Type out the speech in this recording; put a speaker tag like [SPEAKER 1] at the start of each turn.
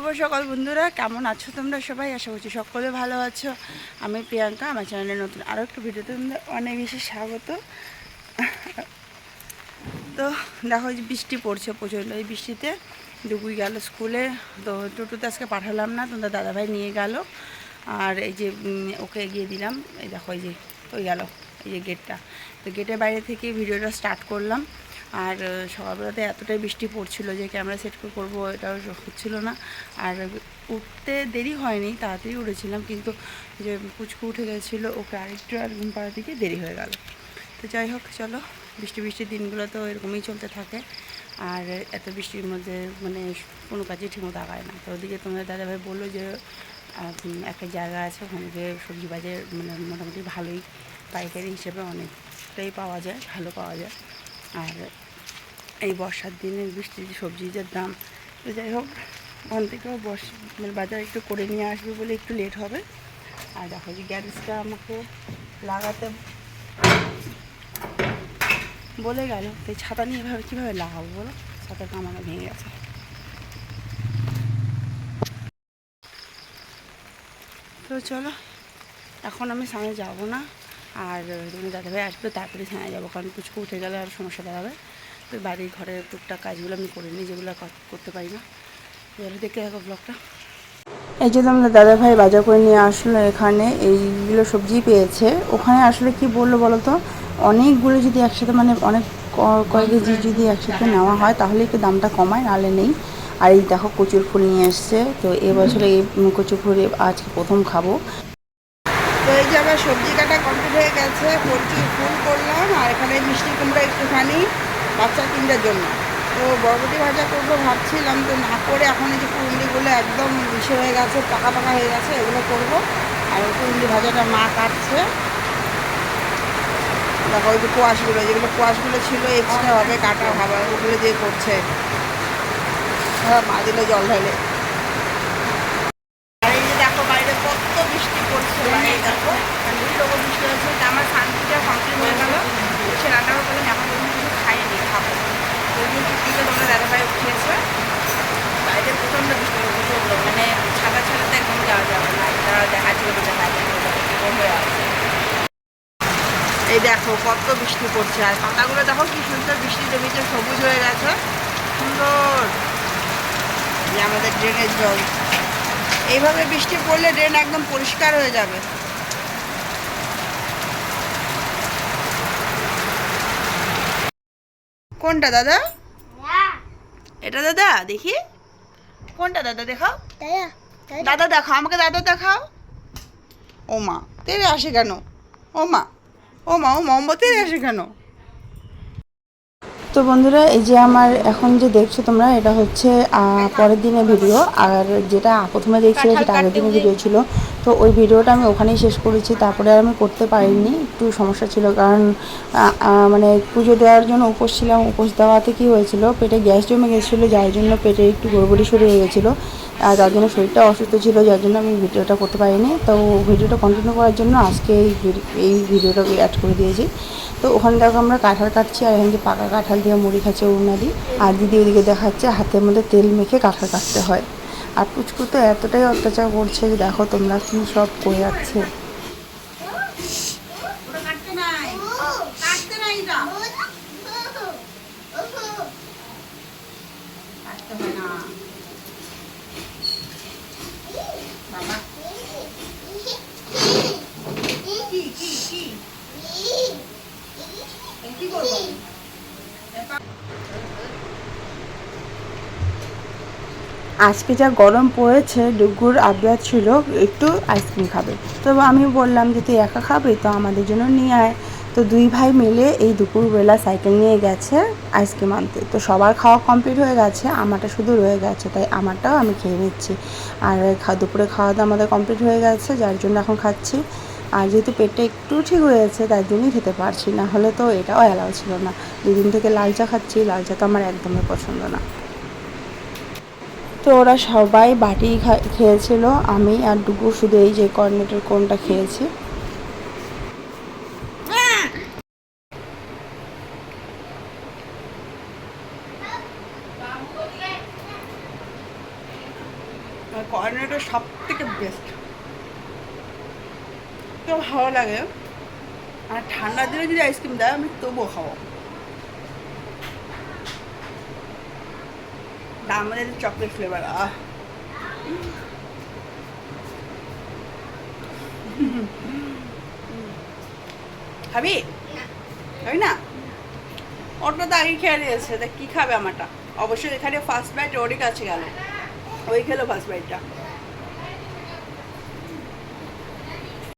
[SPEAKER 1] শুভ সকাল বন্ধুরা, কেমন আছো তোমরা সবাই? আশা করছি সকলে ভালো আছো। আমি প্রিয়াঙ্কা, আমার চ্যানেলে নতুন আরও একটা ভিডিওতে তোমাদের অনেক বেশি স্বাগত। তো দেখো যে বৃষ্টি পড়ছে প্রচণ্ড। এই বৃষ্টিতে ডুবুই গেল স্কুলে, তো টোটোতে আজকে পাঠালাম না, তোমাদের দাদাভাই নিয়ে গেল। আর এই যে ওকে এগিয়ে দিলাম। এই দেখো, এই যে, ওই গেল, এই যে গেটটা তো গেটের বাইরে থেকে ভিডিওটা স্টার্ট করলাম। আর সকালবেলাতে এতটাই বৃষ্টি পড়ছিল যে ক্যামেরা সেট করব এটাও হচ্ছিল না। আর উঠতে দেরি হয়নি, তাড়াতাড়ি উঠেছিলাম কিন্তু যে পুচকু উঠে গেছিল, ওকে আরেকটু আর ঘুম পাড়া থেকে দেরি হয়ে গেল। তো যাই হোক, চলো, বৃষ্টি বৃষ্টির দিনগুলো তো এরকমই চলতে থাকে। আর এত বৃষ্টির মধ্যে মানে কোনো কাজে ঠিকমতো আগায় না। তো ওদিকে তোমাদের দাদাভাই বলল যে একটা জায়গা আছে ওখানে যে সবজি বাজার মানে মোটামুটি ভালোই, পাইকারি হিসেবে অনেকটাই পাওয়া যায়, ভালো পাওয়া যায়। আর এই বর্ষার দিনে বৃষ্টির সবজি যে দাম, তো যাই হোক, ওখান থেকেও বর্ষ মানে বাজার একটু করে নিয়ে আসবে বলে একটু লেট হবে। আর দেখো যে গ্যারেজটা আমাকে লাগাতে বলে গেল তো এই ছাতা নিয়ে এভাবে কীভাবে লাগাবো বলো? ছাতা কামানো ভেঙে গেছে। তো চলো, এখন আমি সামনে যাব না। আর তুমি দাদাভাই আসবে, তারপরে সামনে যাব, কারণ পুচকু উঠে গেলে আর সমস্যা দাঁড়াবে। তো বাড়ির ঘরের টুকটাক কাজগুলো আমি করে নিই যেগুলো করতে পারি না। এবারে দেখতে থাকো ব্লগটা এই যে তোমাদের দাদা ভাই বাজার করে নিয়ে আসলো এখানে এইগুলো সবজি পেয়েছে। ওখানে আসলে কি বলল বলো তো অনেকগুলো যদি একসাথে মানে অনেক কয়েক কেজি যদি একসাথে নেওয়া হয় তাহলে একটু দামটা কমায় নাহলে নেই। আর এই দেখো কচুর ফুল নিয়ে এসছে। তো এবছরে এই কচুর ফুল আজকে প্রথম খাব। তো এই যে আবার সবজি কাটা কমপ্লিট হয়ে গেছে কচুর ফুল করলাম আর এখানে মিষ্টি কুমড়া একটুখানি। বাচ্চা তিনটার জন্য। তো বরবটি ভাজা করব ভাবছিলাম, তো না করে এখন এই যে কুমড়িগুলো একদম মিশে হয়ে গেছে, পাকা পাকা হয়ে গেছে, এগুলো করব। আর কুমড়ি ভাজাটা মা কাটছে। দেখো ওই যে কোয়াশগুলো, যেগুলো কুয়াশগুলো ছিল, এক্সট্রা হবে কাটা ভাবা ওগুলো দিয়ে করছে। হ্যাঁ মা দিলে জল ঢালে আর এই যে দেখো বাইরে কত বৃষ্টি পড়ছে বাইরে দেখো রকম বৃষ্টি হচ্ছে তা আমার শান্তিটা কমপ্লিট হয়ে গেল সে রান্নাও করলেন এখন পর্যন্ত কিছু খাইনি খাব ওই জন্য টিভিতে তোমরা দাদাভাই উঠিয়েছে বাইরে প্রচণ্ড বৃষ্টি হচ্ছে প্রচণ্ড মানে ছাতা ছাড়াতে একদম যাওয়া যাবে না এটা দেখাচ্ছি ওটা দেখাচ্ছি এরকম হয়ে আছে এই দেখো, কত বৃষ্টি পড়ছে। আর পাতাগুলো দেখো কি সুন্দর বৃষ্টি জমিতে সবুজ হয়ে গেছে। সুন্দর। আমাদের ড্রেনের জল। এইভাবে বৃষ্টি পড়লে ড্রেন একদম পরিষ্কার হয়ে যাবে। কোনটা, দাদা? এটা দাদা, দেখি। কোনটা, দাদা, দেখাও। দাদা, দেখাও। আমাকে দাদা দেখাও। ও মা তেরে আসে কেন? ও মা ও মা ও মোমবাতি আসে কেন? তো বন্ধুরা এই যে আমার এখন যে দেখছ তোমরা এটা হচ্ছে আহ, পরের দিনের ভিডিও। আর যেটা প্রথমে দেখছিলে সেটা আগের দিনের ভিডিও ছিল। তো ওই ভিডিওটা আমি ওখানেই শেষ করেছি, তারপরে আর আমি করতে পারিনি, একটু সমস্যা ছিল কারণ মানে পুজো দেওয়ার জন্য উপোস ছিলাম, উপোস দেওয়াতে কী হয়েছিল, পেটে গ্যাস জমে গেছিল, যার জন্য পেটে একটু গড়বড়ি শুরু হয়ে গেছিল, আর তার জন্য শরীরটা অসুস্থ ছিল, যার জন্য আমি ভিডিওটা করতে পারিনি, তো ভিডিওটা কন্টিনিউ করার জন্য আজকে এই এই ভিডিওটা অ্যাড করে দিয়েছি। তো ওখানে দেখো আমরা কাঁঠাল কাটছি, আর এখানে পাকা কাঁঠাল দিয়ে মুড়ি খাচ্ছে উনাদি আর দিদি ওদিকে দেখাচ্ছে হাতের মধ্যে তেল মেখে কাঁঠাল কাটতে হয়। আর পুচকু তো এতটাই অত্যাচার করছে যে দেখো তোমরা কি সব করে যাচ্ছে। আজকে যা গরম পড়েছে, ডুগুর আবদার ছিল, একটু আইসক্রিম খাবে। তো আমি বললাম যে, তুই একা খাবি? তো আমাদের জন্য নিয়ে আয়। তো দুই ভাই মিলে এই দুপুরবেলা সাইকেল নিয়ে গেছে আইসক্রিম আনতে। তো সবার খাওয়া কমপ্লিট হয়ে গেছে, আমারটা শুধু রয়ে গেছে, তাই আমারটাও আমি খেয়ে নিচ্ছি। আর দুপুরে খাওয়া দাওয়া আমাদের কমপ্লিট হয়ে গেছে, যার জন্য এখন খাচ্ছি। আর যেহেতু পেটটা একটু ঠিক হয়েছে তার জন্যই খেতে পারছি না। হলে তো এটাও অ্যালাউ ছিল না। দুদিন থেকে লাল চা খাচ্ছি, লাল চা তো আমার একদমই পছন্দ না। তো ওরা সবাই বাটি খেয়েছিল, আমি আর ডুগু শুধু এই যে কর্নেটের কোনটা খেয়েছি। কর্নেটো সব থেকে বেস্ট তো ভালো লাগে। আর ঠান্ডার দিনে যদি আইসক্রিম দেয়, আমি তবুও খাব দাম চকলেট ফ্লেভার আহ। খাবি? খাবি না? ওটা তো আগে খেয়ে নিয়েছে, তা কী খাবে আমারটা? অবশ্যই এখানে ফার্স্ট বাইট ওরই কাছে গেল। ওই খেলো ফার্স্ট বাইটটা